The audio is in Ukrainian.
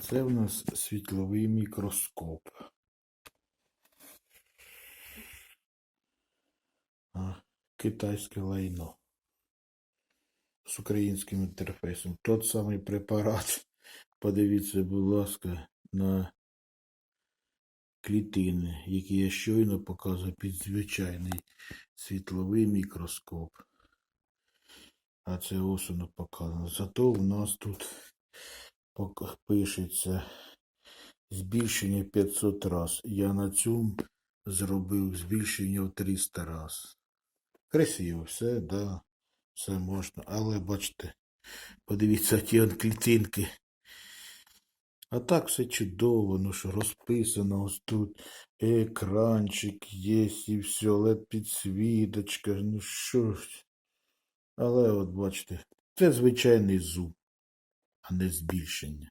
це в нас світловий мікроскоп. А, китайське лайно. З українським інтерфейсом. Тот самий препарат. Подивіться, будь ласка, на клітини, які я щойно показував під звичайний світловий мікроскоп. А це ось показано. Зато в нас тут пишеться збільшення 500 раз. Я на цьому зробив збільшення в 300 раз. Красиво, все, да, все можна. Але бачите, подивіться ті клітинки. А так все чудово, ну що розписано ось тут. Екранчик є і все, led підсвіточка, ну що ж. Але от бачите, це звичайний зуб, а не збільшення.